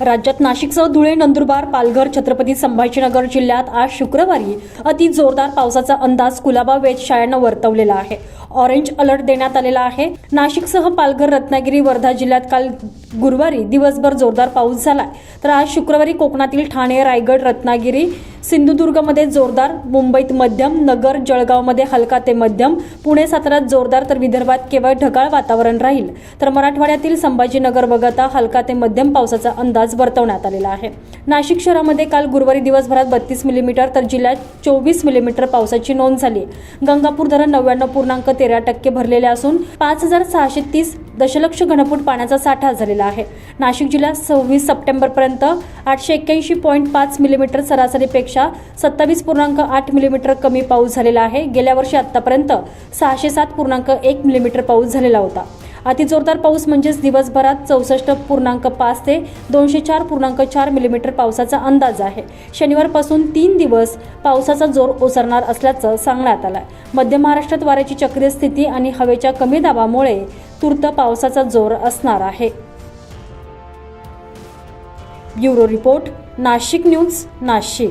राज्यात नाशिकसह धुळे नंदुरबार पालघर छत्रपती संभाजीनगर जिल्ह्यात आज शुक्रवारी अति जोरदार पावसाचा अंदाज कुलाबा वेधशाळेनं वर्तवलेला आहे. ऑरेंज अलर्ट देण्यात आलेला आहे. नाशिकसह पालघर रत्नागिरी वर्धा जिल्ह्यात काल गुरुवारी दिवसभर जोरदार पाऊस झाला तर आज शुक्रवारी कोकणातील ठाणे रायगड रत्नागिरी सिंधुदुर्गमध्ये जोरदार मुंबईत मध्यम नगर जळगावमध्ये हलका ते मध्यम पुणे सातारात जोरदार तर विदर्भात केवळ ढगाळ वातावरण राहील. तर मराठवाड्यातील संभाजीनगर वगळता हलका ते मध्यम पावसाचा अंदाज वर्तवण्यात आलेला आहे. नाशिक शहरामध्ये काल गुरुवारी दिवसभरात बत्तीस मिलीमीटर तर जिल्ह्यात चोवीस मिलीमीटर पावसाची नोंद झाली. गंगापूर धरण नव्याण्णव पूर्णांक तेरा टक्के भरलेले असून पाच हजार सहाशे तीस दशलक्ष घनफूट पाण्याचा साठा झालेला आहे. नाशिक जिल्ह्यात सव्वीस सप्टेंबरपर्यंत आठशे एक्क्याऐंशी पॉईंट पाच मिलीमीटर सरासरीपेक्षा सत्तावीस पूर्णांक आठ मिलीमीटर कमी पाऊस झालेला आहे. गेल्या वर्षी आतापर्यंत सहाशे सात पूर्णांक एक मिलीमीटर पाऊस झालेला होता. अतिजोरदार पाऊस म्हणजेच दिवसभरात चौसष्ट पूर्णांक पाच ते दोनशे चार पूर्णांक चार मिलीमीटर पावसाचा अंदाज आहे. शनिवारपासून तीन दिवस पावसाचा जोर ओसरणार असल्याचं सांगण्यात आलं मध्य महाराष्ट्रात वाऱ्याची चक्रीय स्थिती आणि हवेच्या कमी दाबामुळे तूर्त पावसाचा जोर असणार आहे. Bureau report Nashik news Nashik.